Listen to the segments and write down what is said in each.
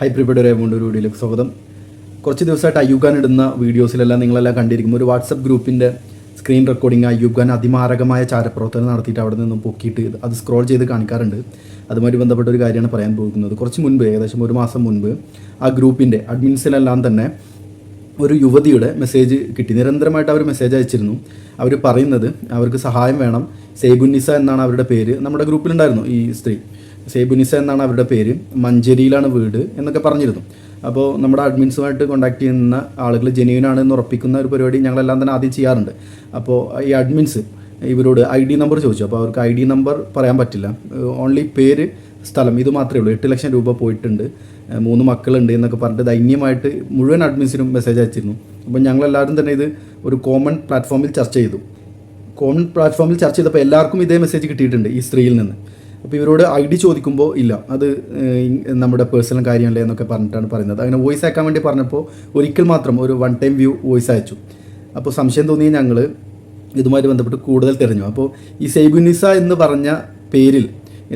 High prepared ഒരു ഒരു വീഡിയോയിലേക്ക് സ്വാഗതം. കുറച്ച് ദിവസമായിട്ട് അയ്യൂബ് ഖാൻ ഇടുന്ന വീഡിയോസിലെല്ലാം നിങ്ങളെല്ലാം കണ്ടിരിക്കും. ഒരു വാട്സപ്പ് ഗ്രൂപ്പിന്റെ സ്ക്രീൻ റെക്കോർഡിംഗ് അയ്യൂബ് ഖാൻ അതിമാരകമായ ചാരപ്രവർത്തനം നടത്തിയിട്ട് അവിടെ നിന്നും പൊക്കിയിട്ട് അത് സ്ക്രോൾ ചെയ്ത് കാണിക്കാറുണ്ട്. അതുമായി ബന്ധപ്പെട്ട ഒരു കാര്യമാണ് പറയാൻ പോകുന്നത്. കുറച്ച് മുൻപ് ഏകദേശം ഒരു മാസം മുൻപ് ആ ഗ്രൂപ്പിന്റെ അഡ്മിൻസിലെല്ലാം തന്നെ ഒരു യുവതിയുടെ മെസ്സേജ് കിട്ടി. നിരന്തരമായിട്ട് അവർ മെസ്സേജ് അയച്ചിരുന്നു. അവർ പറയുന്നത് അവർക്ക് സഹായം വേണം. സേബുന്നിസ എന്നാണ് അവരുടെ പേര്. നമ്മുടെ ഗ്രൂപ്പിലുണ്ടായിരുന്നു ഈ സ്ത്രീ. സേബുനിസ എന്നാണ് അവരുടെ പേര്. മഞ്ചേരിയിലാണ് വീട് എന്നൊക്കെ പറഞ്ഞിരുന്നു. അപ്പോൾ നമ്മുടെ അഡ്മിൻസുമായിട്ട് കോൺടാക്ട് ചെയ്യുന്ന ആളുകൾ ജെന്യൂൻ ആണ് എന്ന് ഉറപ്പിക്കുന്ന ഒരു പരിപാടി ഞങ്ങളെല്ലാം തന്നെ ആദ്യം ചെയ്യാറുണ്ട്. അപ്പോൾ ഈ അഡ്മിൻസ് ഇവരോട് ഐ ഡി നമ്പർ ചോദിച്ചു. അപ്പോൾ അവർക്ക് ഐ ഡി നമ്പർ പറയാൻ പറ്റില്ല. ഓൺലി പേര് സ്ഥലം ഇത് മാത്രമേ ഉള്ളൂ. എട്ട് ലക്ഷം രൂപ പോയിട്ടുണ്ട്. മൂന്ന് മക്കളുണ്ട് എന്നൊക്കെ പറഞ്ഞിട്ട് ദൈന്യമായിട്ട് മുഴുവൻ അഡ്മിൻസിനും മെസ്സേജ് അയച്ചിരുന്നു. അപ്പോൾ ഞങ്ങളെല്ലാവരും തന്നെ ഇത് ഒരു കോമൺ പ്ലാറ്റ്ഫോമിൽ ചർച്ച ചെയ്തു. കോമൺ പ്ലാറ്റ്ഫോമിൽ ചർച്ച ചെയ്തപ്പോൾ എല്ലാവർക്കും ഇതേ മെസ്സേജ് കിട്ടിയിട്ടുണ്ട് ഈ സ്ത്രീയിൽ നിന്ന്. അപ്പോൾ ഇവരോട് ഐ ഡി ചോദിക്കുമ്പോൾ ഇല്ല അത് നമ്മുടെ പേഴ്സണൽ കാര്യമല്ലേ എന്നൊക്കെ പറഞ്ഞിട്ടാണ് പറയുന്നത്. അങ്ങനെ വോയിസ് അയക്കാൻ വേണ്ടി പറഞ്ഞപ്പോൾ ഒരിക്കൽ മാത്രം ഒരു വൺ ടൈം വ്യൂ വോയിസ് അയച്ചു. അപ്പോൾ സംശയം തോന്നിയ ഞങ്ങൾ ഇതുമായി ബന്ധപ്പെട്ട് കൂടുതൽ തിരഞ്ഞു. അപ്പോൾ ഈ സെയ്ബുനിസ എന്ന് പറഞ്ഞ പേരിൽ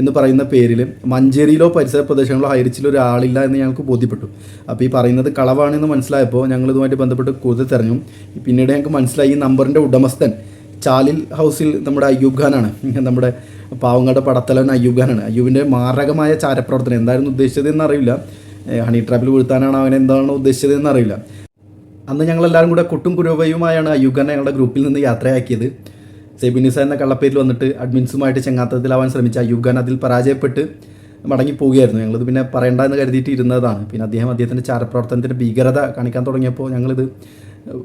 എന്ന് പറയുന്ന പേരിൽ മഞ്ചേരിയിലോ പരിസര പ്രദേശങ്ങളിലോ ഹൈറിച്ചിലോ ഒരാളില്ല എന്ന് ഞങ്ങൾക്ക് ബോധ്യപ്പെട്ടു. അപ്പോൾ ഈ പറയുന്നത് കളവാണെന്ന് മനസ്സിലായപ്പോൾ ഞങ്ങൾ ഇതുമായിട്ട് ബന്ധപ്പെട്ട് കൂടുതൽ തിരഞ്ഞു. പിന്നീട് ഞങ്ങൾക്ക് മനസ്സിലായി ഈ നമ്പറിന്റെ ഉടമസ്ഥൻ ചാലിൽ ഹൗസിൽ നമ്മുടെ അയ്യൂബ് ഖാനാണ്. നമ്മുടെ പാവങ്ങളുടെ പടത്തലവൻ അയ്യൂബ് ഖാനാണ്. അയ്യൂബിന്റെ മാരകമായ ചാരപ്രവർത്തനം. എന്തായിരുന്നു ഉദ്ദേശിച്ചത് എന്നറിയില്ല. ഹണി ട്രാപ്പിൽ വീഴ്ത്താനാണ് അവൻ എന്താണ് ഉദ്ദേശിച്ചത് എന്നറിയില്ല. അന്ന് ഞങ്ങളെല്ലാവരും കൂടെ കൊട്ടും കുരുവയുമായാണ് അയ്യൂബ് ഖാനെ ഞങ്ങളുടെ ഗ്രൂപ്പിൽ നിന്ന് യാത്രയാക്കിയത്. സെബിനിസ എന്ന കള്ളപ്പേരിൽ വന്നിട്ട് അഡ്മിൻസുമായിട്ട് ചെങ്ങാത്തത്തിലാവാൻ ശ്രമിച്ച അയ്യൂബ് ഖാൻ അതിൽ പരാജയപ്പെട്ട് മടങ്ങി പോവുകയായിരുന്നു. ഞങ്ങളിത് പിന്നെ പറയണ്ട എന്ന് കരുതിയിട്ട് ഇരുന്നതാണ്. പിന്നെ അദ്ദേഹം അദ്ദേഹത്തിന്റെ ചാരപ്രവർത്തനത്തിന്റെ ഭീകരത കാണിക്കാൻ തുടങ്ങിയപ്പോൾ ഞങ്ങളിത്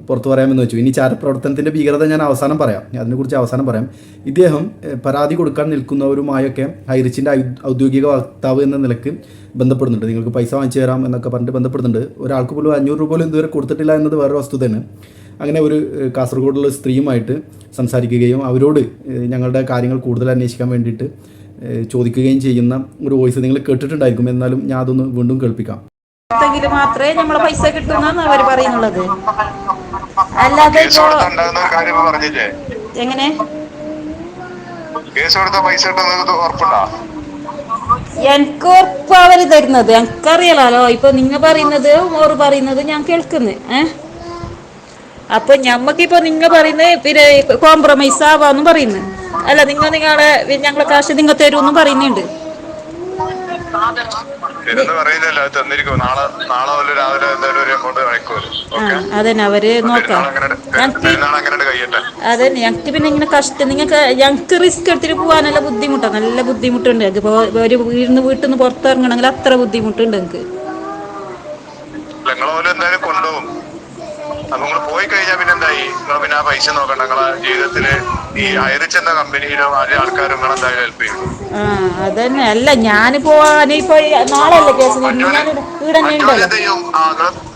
പുറത്തു പറയാമെന്ന് വെച്ചു. ഇനി ചാരപ്രവർത്തനത്തിന്റെ ഭീകരത ഞാൻ അവസാനം പറയാം. അതിനെക്കുറിച്ച് അവസാനം പറയാം. ഇദ്ദേഹം പരാതി കൊടുക്കാൻ നിൽക്കുന്നവരുമായൊക്കെ ഹൈറിച്ചിന്റെ ഔദ്യോഗിക വക്താവ് എന്ന നിലയ്ക്ക് ബന്ധപ്പെടുന്നുണ്ട്. നിങ്ങൾക്ക് പൈസ വാങ്ങിച്ചു തരാം എന്നൊക്കെ പറഞ്ഞിട്ട് ബന്ധപ്പെടുന്നുണ്ട്. ഒരാൾക്ക് പോലും അഞ്ഞൂറ് രൂപ പോലും ഇതുവരെ കൊടുത്തിട്ടില്ല എന്നത് വേറൊരു വസ്തുതയാണ്. അങ്ങനെ ഒരു കാസർഗോഡുള്ള സ്ത്രീയുമായിട്ട് സംസാരിക്കുകയും അവരോട് ഞങ്ങളുടെ കാര്യങ്ങൾ കൂടുതൽ അന്വേഷിക്കാൻ വേണ്ടിയിട്ട് ചോദിക്കുകയും ചെയ്യുന്ന ഒരു വോയിസ് നിങ്ങൾ കേട്ടിട്ടുണ്ടായിരിക്കും. എന്നാലും ഞാൻ അതൊന്ന് വീണ്ടും കേൾപ്പിക്കാം. മാത്രമേ നമ്മളെ പൈസ കിട്ടുന്ന അവർ പറയുന്നുള്ളത്. അല്ലാതെ എങ്ങനെ? എനിക്ക് ഉറപ്പ് അവർ തരുന്നത്. എനിക്കറിയാലോ. ഇപ്പൊ നിങ്ങ പറയുന്നത് ഓറ് പറയുന്നത് ഞാൻ കേൾക്കുന്നു. ഏഹ് അപ്പൊ ഞമ്മക്കിപ്പോ നിങ്ങ പറയുന്നത് പിന്നെ കോംപ്രമൈസ് ആവാന്ന് പറയുന്നു. അല്ല നിങ്ങൾ നിങ്ങളെ ഞങ്ങളെ കാശ് നിങ്ങൾ തരൂന്നും പറയുന്നുണ്ട്. അതന്നെ. അവർ നോക്കാം. ഞങ്ങക്ക് അതന്നെ. ഞങ്ങൾക്ക് പിന്നെ ഇങ്ങനെ കഷ്ടം. നിങ്ങൾക്ക് ഞങ്ങൾക്ക് റിസ്ക് എടുത്തിട്ട് പോകാനുള്ള ബുദ്ധിമുട്ടാണ് നല്ല ബുദ്ധിമുട്ടുണ്ട് ഞങ്ങൾക്ക് ഇപ്പോൾ ഒരു വീടിന്ന് വീട്ടിൽ നിന്ന് പുറത്തിറങ്ങണമെങ്കിൽ അത്ര ബുദ്ധിമുട്ടുണ്ട് ഞങ്ങൾക്ക് നിങ്ങളെ പോലെ എന്തായാലും കൊണ്ടുപോകും അപ്പൊ നിങ്ങൾ പോയി കഴിഞ്ഞാൽ പിന്നെ എന്തായി നിങ്ങൾ പിന്നെ ആ പൈസ നോക്കണ്ട. നിങ്ങളെ ജീവിതത്തിൽ ഈ അയറിച്ചെന്ന കമ്പനിയിലോ ആരെ ആൾക്കാരും നിങ്ങൾ എന്തായാലും ഹെൽപ്പ് ചെയ്യും. അതന്നെ. അല്ല ഇപ്പൊ നാളെയല്ലേ കേസ്?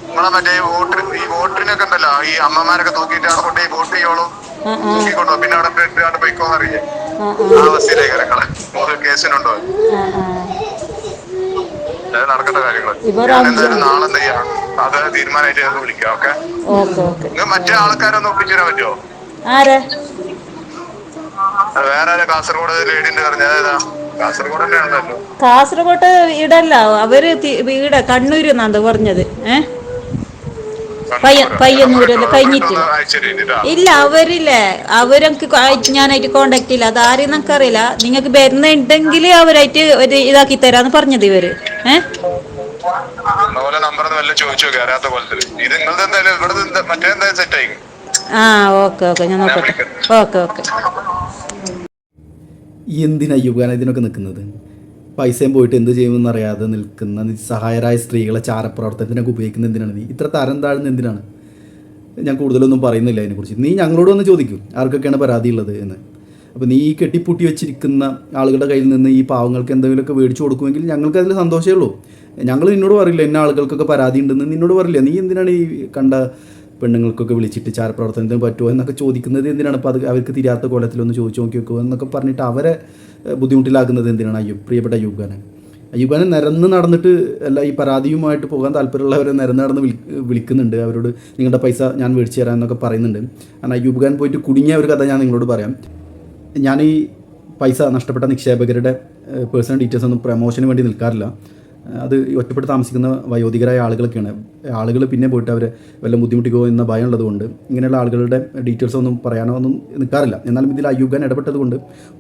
നിങ്ങളെ മറ്റേ വോട്ടർ ഈ വോട്ടറിനൊക്കെ ഉണ്ടല്ലോ ഈ അമ്മമാരൊക്കെ തൂക്കിയിട്ട് അവിടെ കൊണ്ടുപോയി വോട്ട് ചെയ്യോളും തൂക്കിക്കൊണ്ടോ പിന്നെ അവിടെ അവിടെ പോയിക്കോന്ന് അറിയേ ആ അവസ്ഥയിലേക്ക് നിങ്ങളെ ഓരോ കേസിനുണ്ടോ? നടക്കേണ്ട കാര്യങ്ങൾ ഞാൻ എന്തായാലും നാളെ എന്ത് അത് തീരുമാനമായിട്ട് ഞങ്ങൾക്ക് വിളിക്കാം ഓക്കെ? Okay okay. നിങ്ങൾ മറ്റേ ആൾക്കാരൊന്നും ഒപ്പിച്ചു തരാൻ പറ്റുമോ? ആരെ? വേറെ കാസർഗോഡ് ലേഡിന്റെ പറഞ്ഞ ഏതാ കാസർഗോഡ് കാസർഗോട്ട് ഇടല്ല അവർ വീട് കണ്ണൂര് എന്നാണ് പറഞ്ഞത് പയ്യന്നൂര് കഴിഞ്ഞിട്ട്. ഇല്ല അവരില്ലേ അവരൊക്കെ ഞാനായിട്ട് കോണ്ടാക്ട് ഇല്ല അത് ആരെയും നമുക്ക് അറിയില്ല നിങ്ങൾക്ക് വരുന്നുണ്ടെങ്കിൽ അവരായിട്ട് ഒരു ഇതാക്കി തരാന്ന് പറഞ്ഞത് ഇവർ ഏ? അതുപോലെ നമ്പർ വല്ല ചോദിച്ചു? നോക്കി അറിയാത്ത പോലത്തെ ഇത് നിങ്ങളുടെ എന്തായാലും ഇവിടെ മറ്റേ എന്തായാലും സെറ്റ് ആയി. ആ ഓക്കെ ഓക്കെ ഞാൻ നോക്കട്ടെ. ഓക്കെ ഓക്കെ എന്തിനാ യുഗാന ഇതിനൊക്കെ നിൽക്കുന്നത്? പൈസയും പോയിട്ട് എന്ത് ചെയ്യുമെന്ന് അറിയാതെ നിൽക്കുന്ന നിസ്സഹായരായ സ്ത്രീകളെ ചാരപ്രവർത്തനത്തിനൊക്കെ ഉപയോഗിക്കുന്ന എന്തിനാണ് നീ? ഇത്ര തരം താഴ്ന്ന എന്തിനാണ്? ഞാൻ കൂടുതലൊന്നും പറയുന്നില്ല അതിനെക്കുറിച്ച് നീ ഞങ്ങളോട് ഒന്ന് ചോദിക്കും. ആർക്കൊക്കെയാണ് പരാതി ഉള്ളത് എന്ന്. അപ്പോൾ നീ ഈ കെട്ടിപ്പൂട്ടി വെച്ചിരിക്കുന്ന ആളുകളുടെ കയ്യിൽ നിന്ന് ഈ പാവങ്ങൾക്ക് എന്തെങ്കിലുമൊക്കെ മേടിച്ചു കൊടുക്കുമെങ്കിൽ ഞങ്ങൾക്ക് അതിൽ സന്തോഷമേ ഉള്ളൂ. ഞങ്ങൾ നിന്നോട് പറയില്ല എന്നെ ആളുകൾക്കൊക്കെ പരാതി ഉണ്ടെന്ന് നിന്നോട് പറയില്ല. നീ എന്തിനാണ് ഈ കണ്ട പെണ്ണുങ്ങൾക്കൊക്കെ വിളിച്ചിട്ട് ചാരപ്രവർത്തനത്തിന് പറ്റുമോ എന്നൊക്കെ ചോദിക്കുന്നത് എന്തിനാണ്? അപ്പോൾ അത് അവർക്ക് തിരിയാത്ത കോലത്തിലൊന്ന് ചോദിച്ചു നോക്കി എന്നൊക്കെ പറഞ്ഞിട്ട് അവരെ ബുദ്ധിമുട്ടിലാക്കുന്നത് എന്തിനാണ്? അയ്യൂബ് പ്രിയപ്പെട്ട അയ്യൂബ് ഖാനെ. അയ്യൂബ് ഖാനെ നിരന്ന് നടന്നിട്ട് അല്ല ഈ പരാതിയുമായിട്ട് പോകാൻ താല്പര്യമുള്ളവരെ നിരന്ന് നടന്ന് വിളി വിളിക്കുന്നുണ്ട്. അവരോട് നിങ്ങളുടെ പൈസ ഞാൻ മേടിച്ചു തരാം എന്നൊക്കെ പറയുന്നുണ്ട്. കാരണം അയ്യൂബ് ഖാൻ പോയിട്ട് കുടുങ്ങിയ ഒരു കഥ ഞാൻ നിങ്ങളോട് പറയാം. ഞാൻ ഈ പൈസ നഷ്ടപ്പെട്ട നിക്ഷേപകരുടെ പേഴ്സണൽ ഡീറ്റെയിൽസ് ഒന്നും പ്രൊമോഷന് വേണ്ടി നിൽക്കാറില്ല. അത് ഒറ്റപ്പെട്ട് താമസിക്കുന്ന വയോധികരായ ആളുകളൊക്കെയാണ്. ആളുകൾ പിന്നെ പോയിട്ട് അവർ വല്ല ബുദ്ധിമുട്ടിക്കോ എന്ന ഭയം ഉള്ളതുകൊണ്ട് ഇങ്ങനെയുള്ള ആളുകളുടെ ഡീറ്റെയിൽസ് ഒന്നും പറയാനോ ഒന്നും നിൽക്കാറില്ല. എന്നാലും ഇതിൽ അയ്യൂബ് ഇടപെട്ടതുകൊണ്ട്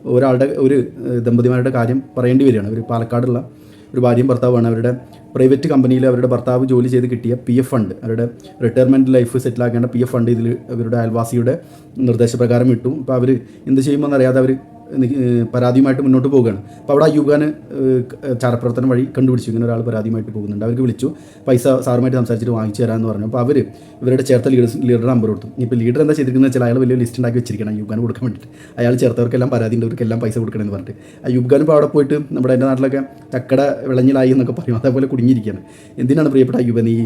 ഒരാളുടെ ഒരു ദമ്പതിമാരുടെ കാര്യം പറയേണ്ടി വരികയാണ്. ഒരു പാലക്കാടുള്ള ഒരു ഭാര്യയും ഭർത്താവുമാണ്. അവരുടെ പ്രൈവറ്റ് കമ്പനിയിൽ അവരുടെ ഭർത്താവ് ജോലി ചെയ്ത് കിട്ടിയ പി എഫ് ഫണ്ട് അവരുടെ റിട്ടയർമെന്റ് ലൈഫ് സെറ്റിലാക്കേണ്ട പി എഫ് ഫണ്ട് ഇതിൽ അവരുടെ അയൽവാസിയുടെ നിർദ്ദേശപ്രകാരം ഇട്ടു. അപ്പോൾ അവർ എന്ത് ചെയ്യുമെന്നറിയാതെ അവർ പരാതിയുമായിട്ട് മുന്നോട്ട് പോവുകയാണ്. അപ്പോൾ അവിടെ അയ്യൂബാന് ചാരപ്രവർത്തനം വഴി കണ്ടുപിടിച്ചു. ഇങ്ങനെ ഒരാൾ പരാതിയുമായിട്ട് പോകുന്നുണ്ട്. അവർക്ക് വിളിച്ചു. പൈസ സാറുമായിട്ട് സംസാരിച്ചിട്ട് വാങ്ങിച്ചു തരാമെന്ന് പറഞ്ഞു. അപ്പോൾ അവർ ഇവരുടെ ചേർത്ത ലീഡേഴ്സ് ലീഡറുടെ നമ്പർ കൊടുത്തു. ഇപ്പോൾ ലീഡർ എന്താ ചെയ്തിരിക്കുന്നത് വെച്ചാൽ അയാൾ വലിയ ലിസ്റ്റ് ഉണ്ടാക്കി വെച്ചിരിക്കണം. അയ്യൂബാന് കൊടുക്കാൻ വേണ്ടിയിട്ട്. അയാൾ ചേർത്തവർക്കെല്ലാം പരാതി ഉള്ളവർക്കെല്ലാം പൈസ കൊടുക്കണമെന്ന് പറഞ്ഞിട്ട്. അയ്യൂബ് ഖാൻ ഇപ്പോൾ അവിടെ പോയിട്ട് നമ്മുടെ എന്റെ നാട്ടിലൊക്കെ ചക്കട വിളഞ്ഞിലായി എന്നൊക്കെ പറയും. അതേപോലെ കുടുങ്ങിയിരിക്കുകയാണ്. എന്തിനാണ് പ്രിയപ്പെട്ട അയ്യൂബൻ ഈ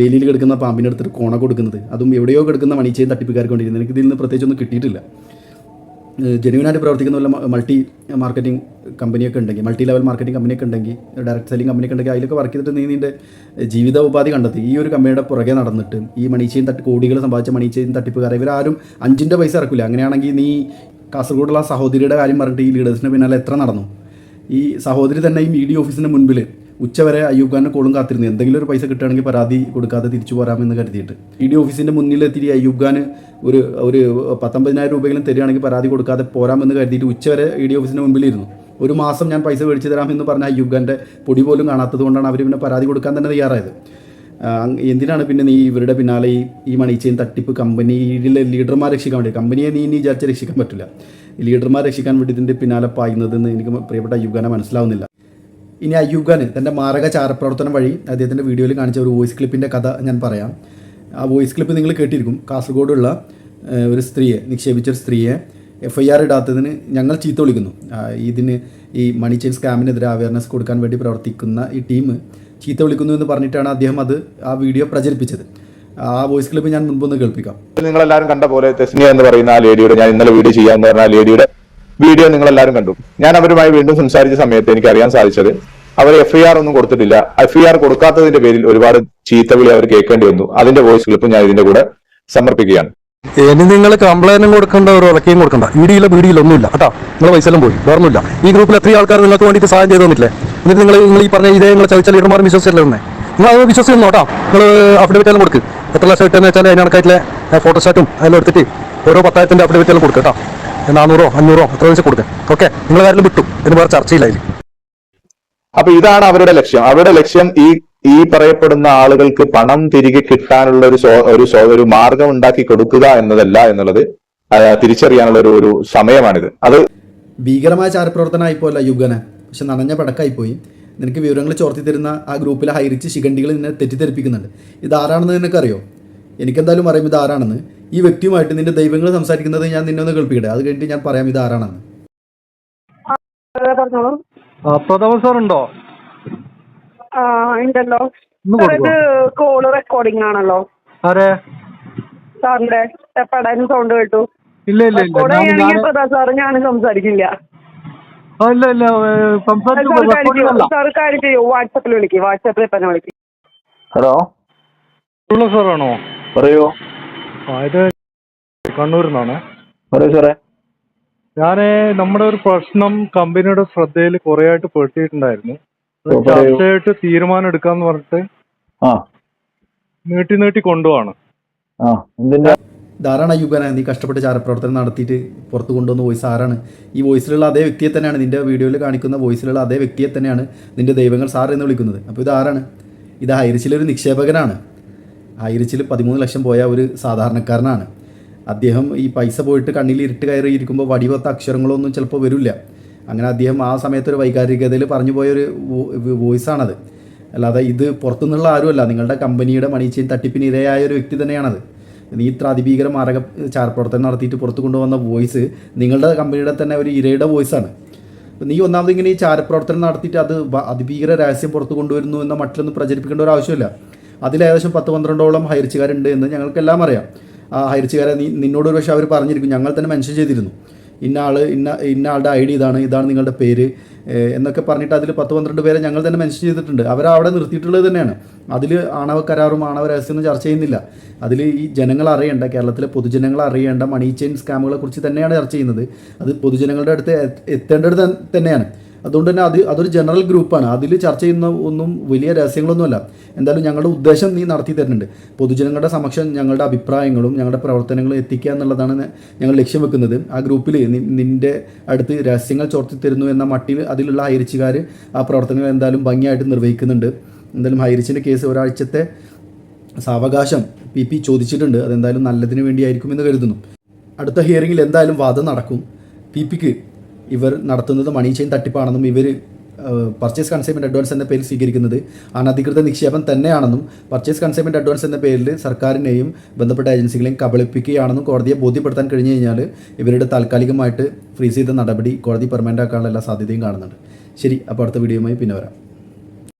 വേലിയിൽ കിടക്കുന്ന പാമ്പിന്റെ കോണ കൊടുക്കുന്നത്? അതും എവിടെയോ കിടക്കുന്ന മണിച്ചയും തട്ടിപ്പിക്കാർക്ക് വേണ്ടിയിരുന്നു എനിക്ക് ഇതിൽ നിന്ന് പ്രത്യേകിച്ചൊന്നും കിട്ടിയിട്ടില്ല. ജെനുവിനായിട്ട് പ്രവർത്തിക്കുന്ന വല്ല മൾട്ടി മാർക്കറ്റിംഗ് കമ്പനിയൊക്കെ ഉണ്ടെങ്കിൽ മൾട്ടി ലെവൽ മാർക്കറ്റിംഗ് കമ്പനിയൊക്കെ ഉണ്ടെങ്കിൽ ഡയറക്റ്റ് സെല്ലിംഗ് കമ്പനിയൊക്കെ ഉണ്ടെങ്കിൽ അതിലൊക്കെ വർക്ക് ചെയ്തിട്ട് നീ നിന്റെ ജീവിത ഉപാധി കണ്ടെത്തി. ഈ ഒരു കമ്പനിയുടെ പുറകെ നടന്നിട്ട് ഈ മണീച്ചയും തട്ടി കോടികൾ സമ്പാദിച്ച മണീച്ചയും തട്ടിപ്പുകാരെ ഇവരാരും അഞ്ചിന്റെ പൈസ ഇറക്കില്ല അങ്ങനെയാണെങ്കിൽ നീ കാസർഗോഡുള്ള സഹോദരിയുടെ കാര്യം പറഞ്ഞിട്ട് ഈ ലീഡേഴ്സിന് പിന്നാലെ എത്ര നടന്നു? ഈ സഹോദരി തന്നെ ഈ മീഡിയ ഓഫീസിന്റെ മുൻപിൽ ഉച്ചവരെ അയ്യൂബ് ഖാനെ കോളും കാത്തിരുന്നു. എന്തെങ്കിലും ഒരു പൈസ കിട്ടുകയാണെങ്കിൽ പരാതി കൊടുക്കാതെ തിരിച്ചു പോരാമെന്ന് കരുതിയിട്ട്. ഇ ഡി ഓഫീസിന്റെ മുന്നിലെത്തി അയ്യൂബ് ഖാൻ ഒരു ഒരു പത്തൊമ്പതിനായിരം രൂപയെങ്കിലും തരികയാണെങ്കിൽ പരാതി കൊടുക്കാതെ പോരാമെന്ന് കരുതിയിട്ട് ഉച്ചവരെ ഇ ഡി ഓഫീസിന്റെ മുമ്പിലിരുന്നു. ഒരു മാസം ഞാൻ പൈസ മേടിച്ചു തരാമെന്ന് പറഞ്ഞ അയ്യൂബ് ഖാന്റെ പൊടി പോലും കാണാത്തത് കൊണ്ടാണ് അവർ പിന്നെ പരാതി കൊടുക്കാൻ തന്നെ തയ്യാറായത്. എന്തിനാണ് പിന്നെ നീ ഇവരുടെ പിന്നാലെ ഈ ഈ മണിച്ചയും തട്ടിപ്പ് കമ്പനിയിലെ ലീഡർമാരെ രക്ഷിക്കാൻ വേണ്ടി? കമ്പനിയെ നീ നീ വിചാരിച്ച് രക്ഷിക്കാൻ പറ്റില്ല. ലീഡർമാരെ രക്ഷിക്കാൻ വേണ്ടി ഇതിന്റെ പിന്നാലെ പായുന്നതെന്ന് എനിക്ക് പ്രിയപ്പെട്ട ഖാനെ മനസ്സിലാവുന്നില്ല. ഇനി അയ്യൂഖാന് തന്റെ മാരക ചാരപ്രവർത്തനം വഴി അദ്ദേഹത്തിന്റെ വീഡിയോയിൽ കാണിച്ച ഒരു വോയിസ് ക്ലിപ്പിന്റെ കഥ ഞാൻ പറയാം. ആ വോയിസ് ക്ലിപ്പ് നിങ്ങൾ കേട്ടിരിക്കും. കാസർഗോഡുള്ള ഒരു സ്ത്രീയെ നിക്ഷേപിച്ച ഒരു സ്ത്രീയെ എഫ് ഐ ആർ ഇടാത്തതിന് ഞങ്ങൾ ചീത്ത വിളിക്കുന്നു. ഇതിന് ഈ മണി ചെയിൻ സ്കാമിനെതിരെ അവയർനെസ് കൊടുക്കാൻ വേണ്ടി പ്രവർത്തിക്കുന്ന ഈ ടീം ചീത്ത വിളിക്കുന്നു എന്ന് പറഞ്ഞിട്ടാണ് അദ്ദേഹം അത് ആ വീഡിയോ പ്രചരിപ്പിച്ചത്. ആ വോയിസ് ക്ലിപ്പ് ഞാൻ മുൻപൊന്ന് കേൾപ്പിക്കാം. നിങ്ങൾ എല്ലാവരും കണ്ട പോലെ തെസ്നിയ എന്ന് പറയുന്ന ആ ലേഡിയുടെ ഞാൻ ഇന്നലെ വീഡിയോ ചെയ്യാന്ന് പറഞ്ഞ ആ ലേഡിയുടെ വീഡിയോ നിങ്ങൾ എല്ലാവരും കണ്ടു. ഞാൻ അവരുമായി വീണ്ടും സംസാരിച്ച സമയത്ത് എനിക്ക് അറിയാൻ സാധിച്ചത് അവർ എഫ് ഐ ആർ ഒന്നും കൊടുത്തിട്ടില്ല. എഫ് ഐ ആർ കൊടുക്കാത്തതിന്റെ പേരിൽ ഒരുപാട് ചീത്തവിളി അവർ കേൾക്കേണ്ടി വന്നു. അതിന്റെ വോയിസ് ക്ലിപ്പ് ഞാൻ ഇതിന്റെ കൂടെ സമർപ്പിക്കുകയാണ്. ഇനി നിങ്ങൾ കംപ്ലൈന്റും കൊടുക്കേണ്ട ഒരു ഇറക്കിയും കൊടുക്കണ്ട. ഇടിയില്ല പീടിയില്ല ഒന്നുമില്ല കേട്ടോ. നിങ്ങൾ എല്ലാം പോയി വേറൊന്നുമില്ല. ഈ ഗ്രൂപ്പിൽ എത്ര ആൾക്കാർ നിങ്ങൾക്ക് വേണ്ടിയിട്ട് സഹായം ചെയ്തു തന്നില്ലേ എന്നിട്ട് നിങ്ങൾ നിങ്ങൾ ഈ പറഞ്ഞ ഇതേ നിങ്ങൾ ചതിച്ച ലീഡർമാർ വിശ്വസിച്ചല്ലേ നിങ്ങൾ അത് വിശ്വസിക്കുന്നു കേട്ടോ? നിങ്ങൾ അഫിഡവിറ്റ് എല്ലാം കൊടുക്ക്. എത്ര ലക്ഷം ഇട്ടെന്ന് വെച്ചാൽ അതിനകത്തായിട്ടുള്ള ഫോട്ടോസ്റ്റാറ്റും അതെല്ലാം എടുത്തിട്ട് ഓരോ പത്തായിരത്തിന്റെ അഫിഡവിറ്റ് എല്ലാം കൊടുക്കുക കേട്ടോ. നാനൂറോ അഞ്ഞൂറോ എത്ര വെച്ച് കൊടുക്കുക ഓക്കെ നിങ്ങൾ കാര്യം വിട്ടു. ഇതിന് വേറെ ചർച്ചയില്ല അതിൽ അപ്പൊ ഇതാണ് അവരുടെ ലക്ഷ്യം. അവരുടെ ലക്ഷ്യം ഈ ഈ പറയപ്പെടുന്ന ആളുകൾക്ക് പണം തിരികെ കിട്ടാനുള്ള ഒരു ഒരു ഒരു മാർഗം ഉണ്ടാക്കി കൊടുക്കുക എന്നതല്ല എന്നുള്ളത് തിരിച്ചറിയാനുള്ള ഒരു ഒരു സമയമാണിത്. അത് ഭീകരമായ ചാരപ്രവർത്തനമായിപ്പോയല്ല യുഗന. പക്ഷെ നനഞ്ഞ പടക്കായിപ്പോയി. നിനക്ക് വിവരങ്ങൾ ചോർത്തി തരുന്ന ആ ഗ്രൂപ്പിലെ ഹൈറിച്ച് ശിഖണ്ഡികൾ നിന്നെ തെറ്റിദ്ധരിപ്പിക്കുന്നുണ്ട്. ഇത് ഇതാരാണെന്ന് നിനക്കറിയോ? എനിക്കെന്തായാലും അറിയാം ഇതാരാണെന്ന്. ഈ വ്യക്തിയുമായിട്ട് നിന്റെ ദൈവങ്ങൾ സംസാരിക്കുന്നത് ഞാൻ നിന്നെ ഒന്ന് കേൾപ്പിക്കട്ടെ? അത് കഴിഞ്ഞിട്ട് ഞാൻ പറയാം ഇതാരാണെന്ന്. ആരാണെന്ന് പ്രഥമ സാർ ഉണ്ടോ? ഉണ്ടല്ലോ? ഇത് കോൾ റെക്കോർഡിംഗ് ആണല്ലോ. സാറിന്റെ സൗണ്ട് കേട്ടു. ഇല്ല റെക്കോർഡ് ചെയ്യണമെങ്കിൽ സാർ ഞാൻ സംസാരിക്കില്ല. ചെയ്യൂ വിളിക്കും വാട്സപ്പിൽ തന്നെ വിളിക്കും. ഹലോ? സാറാണോ? പറയൂ. ആ ഇത് കണ്ണൂരിൽ നിന്നാണ് പറയൂ സാറേ. ഞാൻ നമ്മുടെ ഒരു പ്രശ്നം കമ്പനിയുടെ ശ്രദ്ധയിൽ കുറെ ആയിട്ട് പെട്ടിട്ടുണ്ടായിരുന്നു. ചർച്ചയായിട്ട് തീരുമാനം എടുക്കാന്ന് പറഞ്ഞിട്ട് ആ. നീട്ടി നീട്ടി കൊണ്ടുപോവാണ്. ആ അയ്യൂബാനാണ് നീ കഷ്ടപ്പെട്ട് ചാരപ്രവർത്തനം നടത്തിയിട്ട് പുറത്ത് കൊണ്ടുവന്ന വോയിസ് ആരാണ്? ഈ വോയിസിലുള്ള അതേ വ്യക്തിയെ തന്നെയാണ് നിന്റെ വീഡിയോയിൽ കാണിക്കുന്ന വോയിസിലുള്ള അതേ വ്യക്തിയെ തന്നെയാണ് നിന്റെ ദൈവങ്ങൾ സാർ എന്ന് വിളിക്കുന്നത്. അപ്പോൾ ഇത് ആരാണ്? ഇത് ഹൈറിച്ചിലൊരു നിക്ഷേപകനാണ്. ഹൈറിച്ചിൽ പതിമൂന്ന് ലക്ഷം പോയ ഒരു സാധാരണക്കാരനാണ്. അദ്ദേഹം ഈ പൈസ പോയിട്ട് കണ്ണിൽ ഇരുട്ട് കയറി ഇരിക്കുമ്പോൾ വടിവത്ത അക്ഷരങ്ങളൊന്നും ചിലപ്പോൾ വരില്ല. അങ്ങനെ അദ്ദേഹം ആ സമയത്തൊരു വൈകാരികതയിൽ പറഞ്ഞു പോയൊരു വോയിസാണത് അല്ലാതെ ഇത് പുറത്തുനിന്നുള്ള ആരുമല്ല നിങ്ങളുടെ കമ്പനിയുടെ മണിച്ചയും തട്ടിപ്പിന് ഇരയായ ഒരു വ്യക്തി തന്നെയാണത്. ഇത്ര അതിഭീകര മാരക ചാരപ്രവർത്തനം നടത്തിയിട്ട് പുറത്ത് കൊണ്ടുവന്ന വോയിസ് നിങ്ങളുടെ കമ്പനിയുടെ തന്നെ ഒരു ഇരയുടെ വോയിസാണ്. നീ ഒന്നാമത് ഇങ്ങനെ ഈ ചാരപ്രവർത്തനം നടത്തിയിട്ട് അത് അതിഭീകര രഹസ്യം പുറത്ത് കൊണ്ടുവരുന്നു എന്ന മട്ടിലൊന്നും പ്രചരിപ്പിക്കേണ്ട ഒരു ആവശ്യമില്ല. അതിൽ ഏകദേശം പത്ത് പന്ത്രണ്ടോളം ഹൈർച്ചുകാരുണ്ട് എന്ന് ഞങ്ങൾക്കെല്ലാം അറിയാം. ആ ഹൈർച്ചുകാരെ നീ നിന്നോട് ഒരു പക്ഷേ അവർ പറഞ്ഞിരിക്കും. ഞങ്ങൾ തന്നെ മെൻഷൻ ചെയ്തിരുന്നു. ഇന്ന ആൾ ഇന്ന ഇന്ന ആളുടെ ഐ ഡി ഇതാണ് ഇതാണ് നിങ്ങളുടെ പേര് എന്നൊക്കെ പറഞ്ഞിട്ട് അതിൽ പത്ത് പന്ത്രണ്ട് പേരെ ഞങ്ങൾ തന്നെ മെൻഷൻ ചെയ്തിട്ടുണ്ട്. അവർ അവിടെ നിർത്തിയിട്ടുള്ളത് തന്നെയാണ്. അതിൽ ആണവ കരാറും ആണവ രഹസ്യമൊന്നും ചർച്ച ചെയ്യുന്നില്ല. അതിൽ ഈ ജനങ്ങൾ അറിയേണ്ട കേരളത്തിലെ പൊതുജനങ്ങൾ അറിയേണ്ട മണി ചെയിൻ സ്കാമുകളെ കുറിച്ച് തന്നെയാണ് ചർച്ച ചെയ്യുന്നത്. അത് പൊതുജനങ്ങളുടെ അടുത്ത് എത്തേണ്ടത് തന്നെയാണ്. അതുകൊണ്ട് തന്നെ അത് അതൊരു ജനറൽ ഗ്രൂപ്പാണ് അതിൽ ചർച്ച ചെയ്യുന്ന ഒന്നും വലിയ രഹസ്യങ്ങളൊന്നുമല്ല. എന്തായാലും ഞങ്ങളുടെ ഉദ്ദേശം നീ നടത്തി തരുന്നുണ്ട്. പൊതുജനങ്ങളുടെ സമക്ഷം ഞങ്ങളുടെ അഭിപ്രായങ്ങളും ഞങ്ങളുടെ പ്രവർത്തനങ്ങളും എത്തിക്കുക എന്നുള്ളതാണ് ഞങ്ങൾ ലക്ഷ്യം വെക്കുന്നത്. ആ ഗ്രൂപ്പിൽ നിന്റെ അടുത്ത് രഹസ്യങ്ങൾ ചോർത്തി തരുന്നു എന്ന മട്ടിൽ അതിലുള്ള ഹൈരിച്ചുകാർ ആ പ്രവർത്തനങ്ങൾ എന്തായാലും ഭംഗിയായിട്ട് നിർവഹിക്കുന്നുണ്ട്. എന്തായാലും ഹൈരിച്ചിന്റെ കേസ് ഒരാഴ്ചത്തെ സാവകാശം പി പി ചോദിച്ചിട്ടുണ്ട്. അതെന്തായാലും നല്ലതിന് വേണ്ടിയായിരിക്കും എന്ന് കരുതുന്നു. അടുത്ത ഹിയറിങ്ങിൽ എന്തായാലും വാദം നടക്കും. പി പിക്ക് ഇവർ നടത്തുന്നത് മണി ചെയിൻ തട്ടിപ്പാണെന്നും ഇവർ പർച്ചേസ് കൺസൈൻമെന്റ് അഡ്വാൻസ് എന്ന പേരിൽ സ്വീകരിക്കുന്നത് അനധികൃത നിക്ഷേപം തന്നെയാണെന്നും പർച്ചേസ് കൺസൈൻമെന്റ് അഡ്വാൻസ് എന്ന പേരിൽ സർക്കാരിനെയും ബന്ധപ്പെട്ട ഏജൻസികളെയും കബളിപ്പിക്കുകയാണെന്നും കോടതിയെ ബോധ്യപ്പെടുത്താൻ കഴിഞ്ഞു കഴിഞ്ഞാൽ ഇവരുടെ താൽക്കാലികമായിട്ട് ഫ്രീസ് ചെയ്ത നടപടി കോടതി പെർമനന്റ് ആക്കാനുള്ള എല്ലാ സാധ്യതയും കാണുന്നുണ്ട്. ശരി അപ്പോൾ അടുത്ത വീഡിയോയുമായി പിന്നെ വരാം.